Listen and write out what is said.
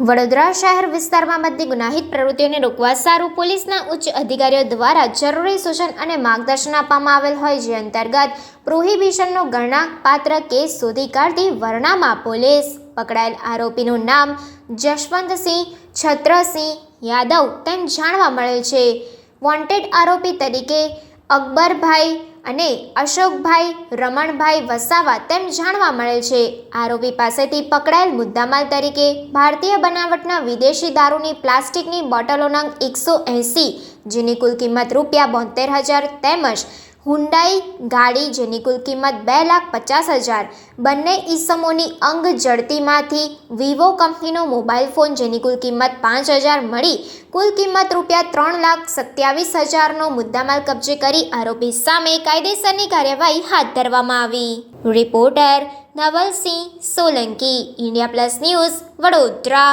વડોદરા શહેર વિસ્તારમાં બનતી ગુનાહિત પ્રવૃત્તિઓને રોકવા સારું પોલીસના ઉચ્ચ અધિકારીઓ દ્વારા જરૂરી સૂચન અને માર્ગદર્શન આપવામાં આવેલ હોય જે અંતર્ગત પ્રોહિબિશનનો ગણનાપાત્ર કેસ શોધી કાઢતી વરણામાં પોલીસ. પકડાયેલ આરોપીનું નામ જશવંતસિંહ, છત્રસિંહ યાદવ તેમ જાણવા મળેલ છે. વોન્ટેડ આરોપી તરીકે અકબરભાઈ અને અશોકભાઈ, રમણભાઈ વસાવા તેમ જાણવા મળે છે. આરોપી પાસેથી પકડાયેલ મુદ્દામાલ તરીકે ભારતીય બનાવટના વિદેશી દારૂની પ્લાસ્ટિકની બોટલોના એકસો એંસી, જેની કુલ કિંમત રૂપિયા બોતેર હજાર તેમજ હુન્ડાઈ ગાડી જેની કુલ કિંમત બે લાખ પચાસ હજાર. બંને ઈસમોની અંગ જડતીમાંથી વિવો કંપનીનો મોબાઈલ ફોન જેની કુલ કિંમત પાંચ હજાર મળી. કુલ કિંમત રૂપિયા ત્રણ લાખ સત્યાવીસ હજારનો મુદ્દામાલ કબજે કરી આરોપી સામે કાયદેસરની કાર્યવાહી હાથ ધરવામાં આવી. Reporter Navalsinh Solanki, India plus news Vadodara.